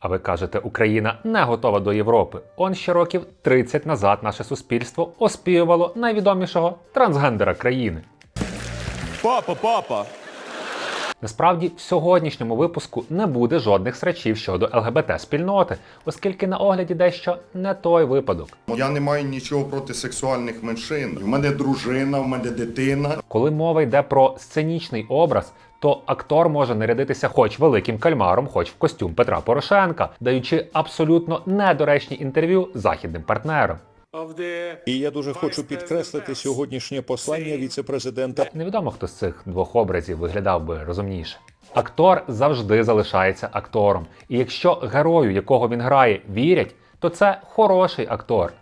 А ви кажете, Україна не готова до Європи. Он ще років 30 назад наше суспільство оспівувало найвідомішого трансгендера країни. Папа, папа. Насправді, в сьогоднішньому випуску не буде жодних срачів щодо ЛГБТ спільноти, оскільки на огляді дещо не той випадок. Я не маю нічого проти сексуальних меншин. У мене дружина, в мене дитина. Коли мова йде про сценічний образ, то актор може нарядитися хоч великим кальмаром, хоч в костюм Петра Порошенка, даючи абсолютно недоречні інтерв'ю західним партнерам. І я дуже хочу підкреслити сьогоднішнє послання віцепрезидента Невідомо, хто з цих двох образів виглядав би розумніше. Актор завжди залишається актором, і якщо герою, якого він грає, вірять, то це хороший актор.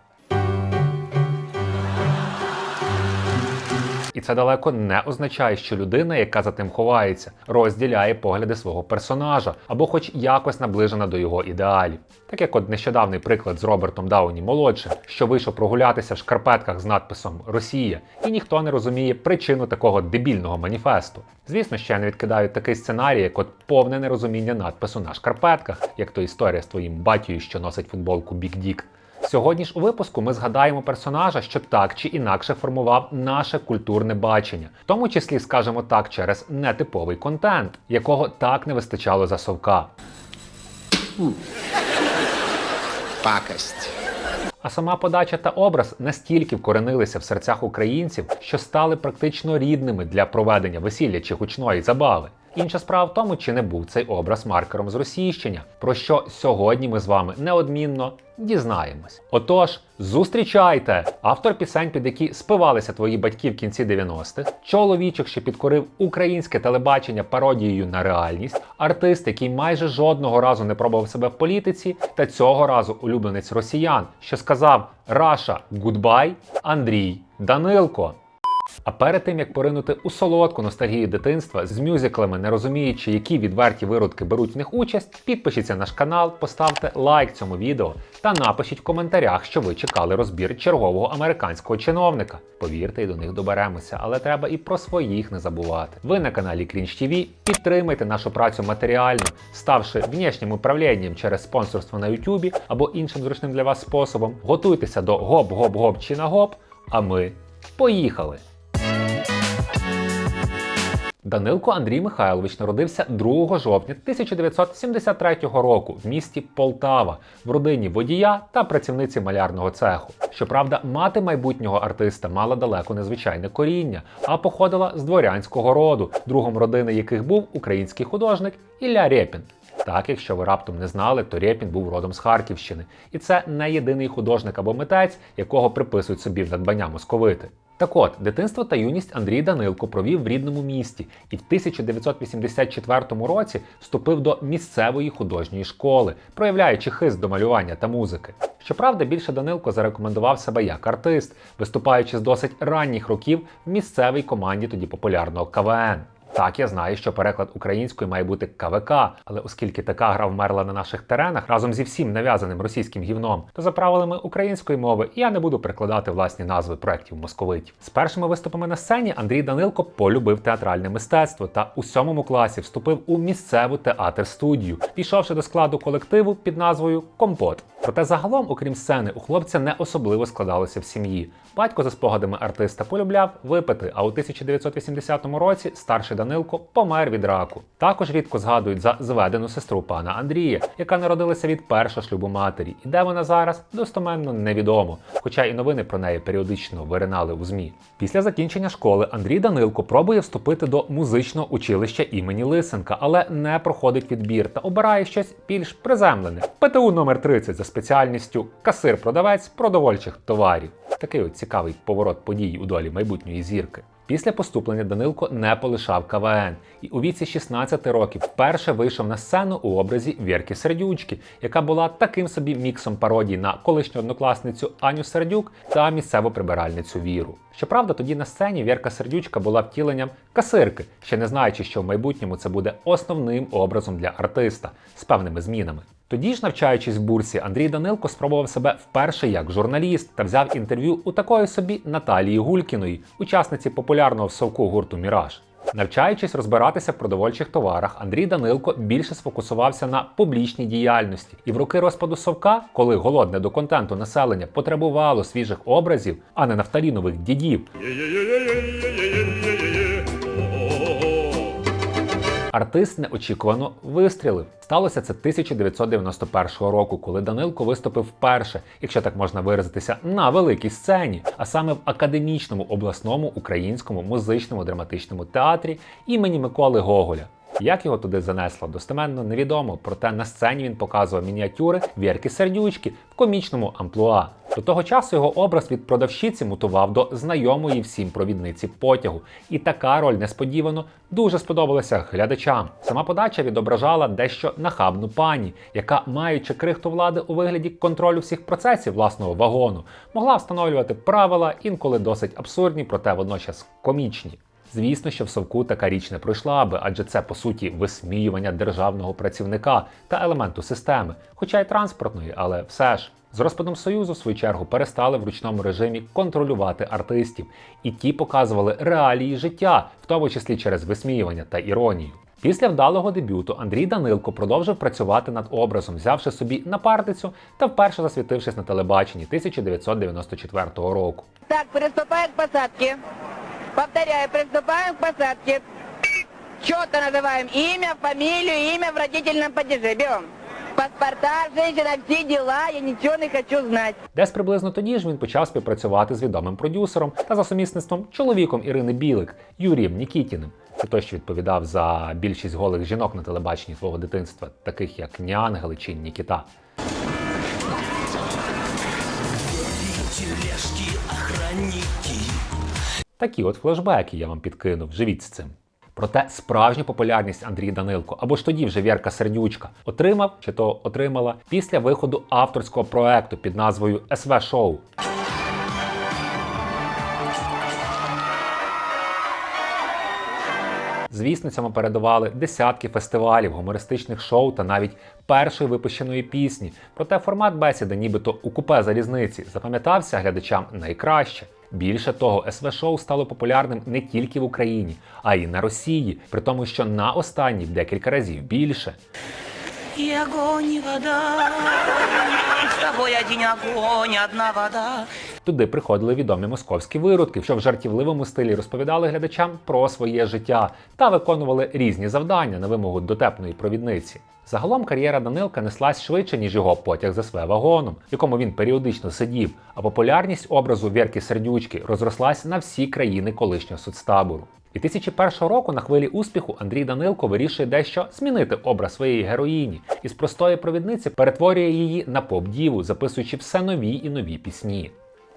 І це далеко не означає, що людина, яка за тим ховається, розділяє погляди свого персонажа або хоч якось наближена до його ідеалів. Так як от нещодавний приклад з Робертом Дауні молодшим, що вийшов прогулятися в шкарпетках з надписом Росія, і ніхто не розуміє причину такого дебільного маніфесту. Звісно, ще не відкидають такий сценарій, як от повне нерозуміння надпису на шкарпетках, як то історія з твоїм батькою, що носить футболку Бік Дік. Сьогодні ж у випуску ми згадаємо персонажа, що так чи інакше формував наше культурне бачення, в тому числі, скажімо так, через нетиповий контент, якого так не вистачало за совка. пакость. А сама подача та образ настільки вкоренилися в серцях українців, що стали практично рідними для проведення весілля чи гучної забави. Інша справа в тому, чи не був цей образ маркером зросійщення, про що сьогодні ми з вами неодмінно дізнаємось. Отож, зустрічайте! Автор пісень, під які спивалися твої батьки в кінці 90-х, чоловічок, що підкорив українське телебачення пародією на реальність, артист, який майже жодного разу не пробував себе в політиці, та цього разу улюбленець росіян, що сказав Раша гудбай Андрій Данилко. А перед тим як поринути у солодку ностальгію дитинства з мюзиклами, не розуміючи, які відверті виродки беруть в них участь, підпишіться на наш канал, поставте лайк цьому відео та напишіть в коментарях, що ви чекали розбір чергового американського чиновника. Повірте, і до них доберемося, але треба і про своїх не забувати. Ви на каналі Крінж ТВ підтримайте нашу працю матеріально, ставши внішнім управлінням через спонсорство на Ютубі або іншим зручним для вас способом. Готуйтеся до гоп-гоп-гоп чи на гоп. А ми поїхали! Данилко Андрій Михайлович народився 2 жовтня 1973 року в місті Полтава в родині водія та працівниці малярного цеху. Щоправда, мати майбутнього артиста мала далеко незвичайне коріння, а походила з дворянського роду, другом родини яких був український художник Ілля Рєпін. Так, якщо ви раптом не знали, то Рєпін був родом з Харківщини, і це не єдиний художник або митець, якого приписують собі в надбання московити. Так от, дитинство та юність Андрій Данилко провів в рідному місті і в 1984 році вступив до місцевої художньої школи, проявляючи хист до малювання та музики. Щоправда, більше Данилко зарекомендував себе як артист, виступаючи з досить ранніх років в місцевій команді тоді популярного КВН. Так, я знаю, що переклад українською має бути КВК, але оскільки така гра вмерла на наших теренах разом зі всім нав'язаним російським гівном, то за правилами української мови я не буду перекладати власні назви проєктів московитів. З першими виступами на сцені Андрій Данилко полюбив театральне мистецтво та у сьомому класі вступив у місцеву театр-студію, пішовши до складу колективу під назвою Компот. Проте загалом, окрім сцени, у хлопця не особливо складалося в сім'ї. Батько за спогадами артиста полюбляв випити, а у 1980 році старший Данилко помер від раку. Також рідко згадують за зведену сестру пана Андрія, яка народилася від першого шлюбу матері, і де вона зараз достоменно невідомо, хоча і новини про неї періодично виринали у ЗМІ. Після закінчення школи Андрій Данилко пробує вступити до музичного училища імені Лисенка, але не проходить відбір та обирає щось більш приземлене. ПТУ номер 30 за спеціальністю касир-продавець продовольчих товарів. Такий от цікавий поворот подій у долі майбутньої зірки. Після поступлення Данилко не полишав КВН і у віці 16 років вперше вийшов на сцену у образі Вірки Сердючки, яка була таким собі міксом пародій на колишню однокласницю Аню Сердюк та місцеву прибиральницю Віру. Щоправда, тоді на сцені Вірка Сердючка була втіленням касирки, ще не знаючи, що в майбутньому це буде основним образом для артиста з певними змінами. Тоді ж, навчаючись в бурсі, Андрій Данилко спробував себе вперше як журналіст та взяв інтерв'ю у такої собі Наталії Гулькіної, учасниці популярного в совку гурту Міраж. Навчаючись розбиратися в продовольчих товарах, Андрій Данилко більше сфокусувався на публічній діяльності. І в роки розпаду совка, коли голодне до контенту населення потребувало свіжих образів, а не нафталінових дідів, Артист неочікувано вистрілив. Сталося це 1991 року, коли Данилко виступив вперше, якщо так можна виразитися, на великій сцені, а саме в академічному обласному українському музичному драматичному театрі імені Миколи Гоголя. Як його туди занесло, достеменно невідомо. Проте на сцені він показував мініатюри Вірки Сердючки в комічному амплуа. До того часу його образ від продавщиці мутував до знайомої всім провідниці потягу. І така роль несподівано дуже сподобалася глядачам. Сама подача відображала дещо нахабну пані, яка, маючи крихту влади у вигляді контролю всіх процесів власного вагону, могла встановлювати правила, інколи досить абсурдні, проте водночас комічні. Звісно, що в совку така річ не пройшла би, адже це по суті висміювання державного працівника та елементу системи, хоча й транспортної, але все ж. З розпадом Союзу, в свою чергу, перестали в ручному режимі контролювати артистів, і ті показували реалії життя, в тому числі через висміювання та іронію. Після вдалого дебюту Андрій Данилко продовжив працювати над образом, взявши собі напарницю та вперше засвітившись на телебаченні 1994 року. Так, приступаем к посадке. Повторяю, приступаем к посадке. Четко называем имя, фамилию, имя в родительном падеже. Берем. Паспорта, женщина, все дела, я ничего не хочу знать. Десь приблизно тоді ж він почав співпрацювати з відомим продюсером та за сумісництвом чоловіком Ірини Білик Юрієм Нікітіним. Це той, що відповідав за більшість голих жінок на телебаченні твого дитинства, таких як Ніангели чи Нікіта. Такі от флешбеки я вам підкинув, живіть з цим. Проте справжню популярність Андрій Данилко, або ж тоді вже Вірка Сердючка, отримав чи то отримала після виходу авторського проекту під назвою СВ Шоу. Звісно, цьому передавали десятки фестивалів, гумористичних шоу та навіть першої випущеної пісні. Проте формат бесіди, нібито у купе залізниці, запам'ятався глядачам найкраще. Більше того, СВ шоу стало популярним не тільки в Україні, а й на Росії, при тому, що на останній в декілька разів більше. Огонь, и вода, с тобой один огонь, одна вода. Туди приходили відомі московські виродки, що в жартівливому стилі розповідали глядачам про своє життя та виконували різні завдання на вимогу дотепної провідниці. Загалом кар'єра Данилка неслась швидше, ніж його потяг за СВ вагоном, в якому він періодично сидів, а популярність образу Вірки Сердючки розрослась на всі країни колишнього соцтабору. 2001 року на хвилі успіху Андрій Данилко вирішує дещо змінити образ своєї героїні і з простої провідниці перетворює її на поп-діву, записуючи все нові і нові пісні.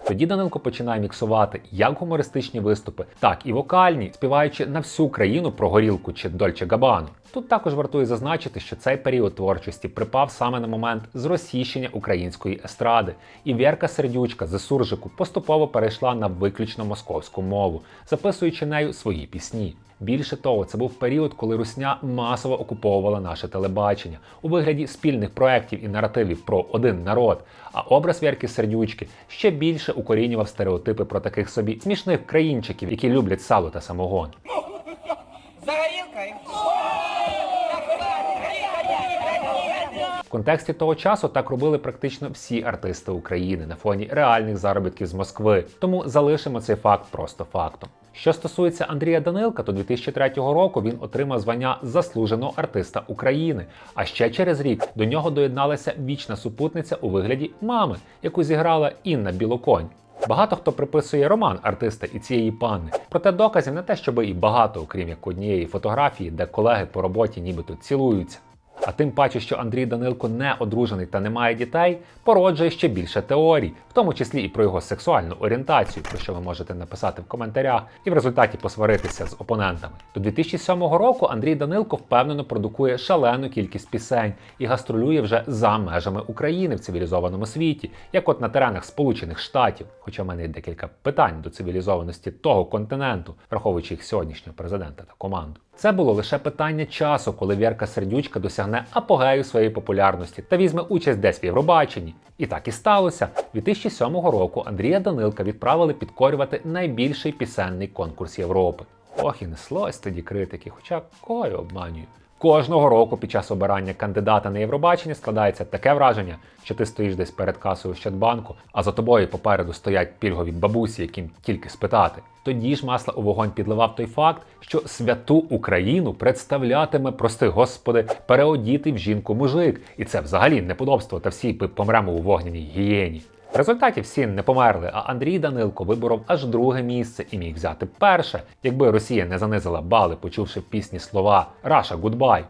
Тоді Данилко починає міксувати як гумористичні виступи, так і вокальні, співаючи на всю країну про горілку чи Дольче Габану. Тут також вартує зазначити, що цей період творчості припав саме на момент зросійщення української естради, і Вірка Сердючка з суржику поступово перейшла на виключно московську мову, записуючи нею свої пісні. Більше того, це був період, коли Русня масово окуповувала наше телебачення у вигляді спільних проєктів і наративів про один народ. А образ Вірки Сердючки ще більше укорінював стереотипи про таких собі смішних країнчиків, які люблять сало та самогон. В контексті того часу так робили практично всі артисти України на фоні реальних заробітків з Москви. Тому залишимо цей факт просто фактом. Що стосується Андрія Данилка, то 2003 року він отримав звання заслуженого артиста України. А ще через рік до нього доєдналася вічна супутниця у вигляді мами, яку зіграла Інна Білоконь. Багато хто приписує роман артиста і цієї панни. Проте доказів не те, щоби і багато, окрім як однієї фотографії, де колеги по роботі нібито цілуються. А тим паче, що Андрій Данилко не одружений та не має дітей, породжує ще більше теорій, в тому числі і про його сексуальну орієнтацію, про що ви можете написати в коментарях, і в результаті посваритися з опонентами. До 2007 року Андрій Данилко впевнено продукує шалену кількість пісень і гастролює вже за межами України в цивілізованому світі, як от на теренах Сполучених Штатів. Хоча в мене є декілька питань до цивілізованості того континенту, враховуючи їх сьогоднішнього президента та команду. Це було лише питання часу, коли Вірка Сердючка досягне апогею своєї популярності та візьме участь десь в Євробаченні. І так і сталося. 2007 року Андрія Данилка відправили підкорювати найбільший пісенний конкурс Європи. Ох, і неслось тоді критики, хоча я обманюю. Кожного року під час обирання кандидата на Євробачення складається таке враження, що ти стоїш десь перед касою Щадбанку, а за тобою попереду стоять пільгові бабусі, яким тільки спитати. Тоді ж масло у вогонь підливав той факт, що святу Україну представлятиме, прости господи, переодітий в жінку мужик, і це взагалі неподобство, та всі помремо у вогняній гієні. В результаті всі не померли, а Андрій Данилко виборов аж друге місце і міг взяти перше, якби Росія не занизила бали, почувши пісні слова Раша Гудбай.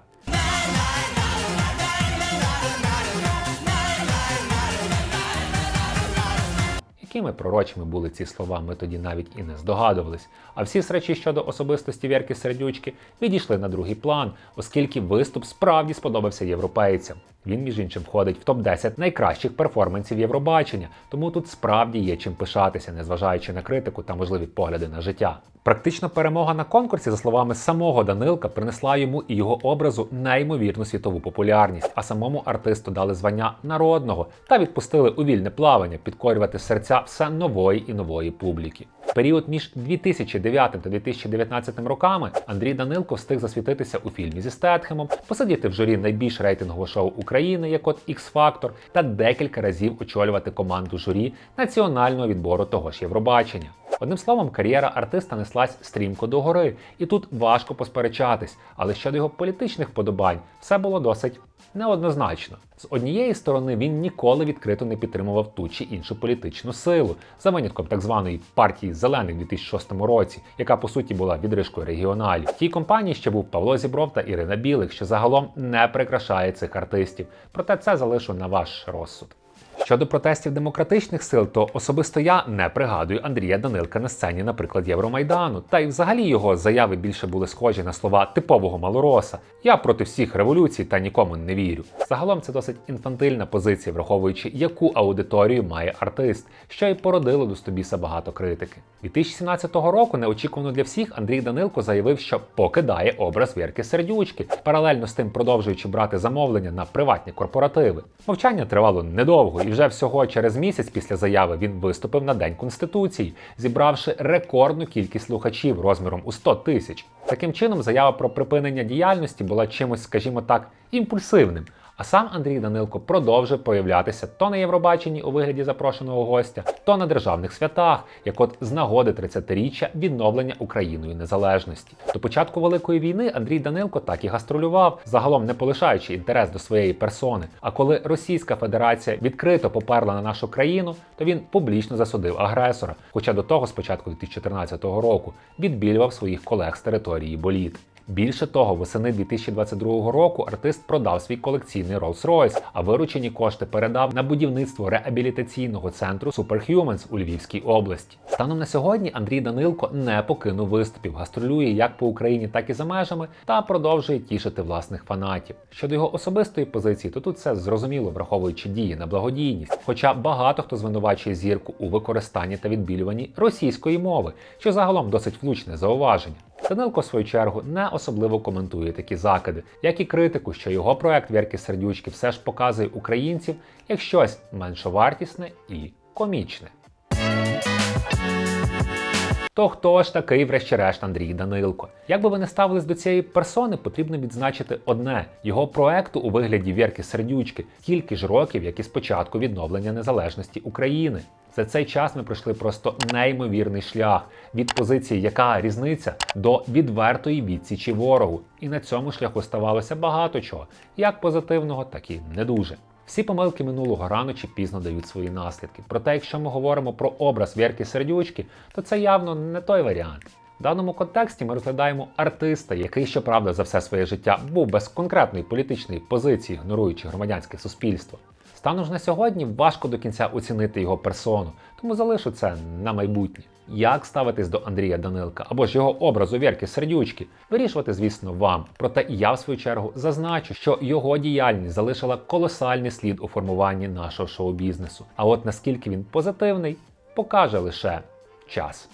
Якими пророчими були ці слова, ми тоді навіть і не здогадувались. А всі сречі щодо особистості Вірки Сердючки відійшли на другий план, оскільки виступ справді сподобався європейцям. Він, між іншим, входить в топ-10 найкращих перформансів Євробачення, тому тут справді є чим пишатися, незважаючи на критику та можливі погляди на життя. Практично перемога на конкурсі, за словами самого Данилка, принесла йому і його образу неймовірну світову популярність, а самому артисту дали звання народного та відпустили у вільне плавання підкорювати серця все нової і нової публіки. В період між 2009 та 2019 роками Андрій Данилко встиг засвітитися у фільмі зі Стетхемом, посидіти в журі найбільш рейтингового шоу України, як от X Factor, та декілька разів очолювати команду журі національного відбору того ж Євробачення. Одним словом, кар'єра артиста неслась стрімко догори, і тут важко посперечатись, але щодо його політичних подобань все було досить неоднозначно. З однієї сторони, він ніколи відкрито не підтримував ту чи іншу політичну силу, за винятком так званої партії зелених у 2006 році, яка по суті була відрижкою регіоналів. В тій компанії ще був Павло Зібров та Ірина Білих, що загалом не прикрашає цих артистів. Проте це залишу на ваш розсуд. Щодо протестів демократичних сил, то особисто я не пригадую Андрія Данилка на сцені, наприклад, Євромайдану. Та й взагалі його заяви більше були схожі на слова типового малороса. Я проти всіх революцій та нікому не вірю. Загалом це досить інфантильна позиція, враховуючи, яку аудиторію має артист, що й породило до Стобіса багато критики. 2017 року неочікувано для всіх Андрій Данилко заявив, що покидає образ Вірки Сердючки, паралельно з тим продовжуючи брати замовлення на приватні корпоративи. Мовчання тривало недовго, і вже всього через місяць після заяви він виступив на День Конституції, зібравши рекордну кількість слухачів розміром у 100 тисяч. Таким чином, заява про припинення діяльності була чимось, скажімо так, імпульсивним. А сам Андрій Данилко продовжив появлятися то на Євробаченні у вигляді запрошеного гостя, то на державних святах, як от з нагоди 30-річчя відновлення Україною незалежності. До початку великої війни Андрій Данилко так і гастролював, загалом не полишаючи інтерес до своєї персони. А коли Російська Федерація відкрито поперла на нашу країну, то він публічно засудив агресора. Хоча до того, спочатку 2014 року, відбілював своїх колег з території боліт. Більше того, восени 2022 року артист продав свій колекційний Rolls-Royce, а виручені кошти передав на будівництво реабілітаційного центру Superhumans у Львівській області. Станом на сьогодні Андрій Данилко не покинув виступів, гастролює як по Україні, так і за межами, та продовжує тішити власних фанатів. Щодо його особистої позиції, то тут все зрозуміло, враховуючи дії на благодійність. Хоча багато хто звинувачує зірку у використанні та відбілюванні російської мови, що загалом досить влучне зауваження. Данилко, в свою чергу, не особливо коментує такі закиди, як і критику, що його проект Вірки Сердючки все ж показує українців як щось меншовартісне і комічне. То хто ж такий, врешті-решт, Андрій Данилко? Як би ви не ставились до цієї персони, потрібно відзначити одне: його проекту у вигляді Вірки Сердючки стільки ж років, як і спочатку відновлення незалежності України. За цей час ми пройшли просто неймовірний шлях від позиції, яка різниця, до відвертої відсічі ворогу. І на цьому шляху ставалося багато чого, як позитивного, так і не дуже. Всі помилки минулого рано чи пізно дають свої наслідки. Проте, якщо ми говоримо про образ Вірки Сердючки, то це явно не той варіант. В даному контексті ми розглядаємо артиста, який, щоправда, за все своє життя був без конкретної політичної позиції, ігноруючи громадянське суспільство. Станом ж на сьогодні важко до кінця оцінити його персону, тому залишу це на майбутнє. Як ставитись до Андрія Данилка або ж його образу Вірки Сердючки, вирішувати, звісно, вам. Проте я в свою чергу зазначу, що його діяльність залишила колосальний слід у формуванні нашого шоу-бізнесу. А от наскільки він позитивний, покаже лише час.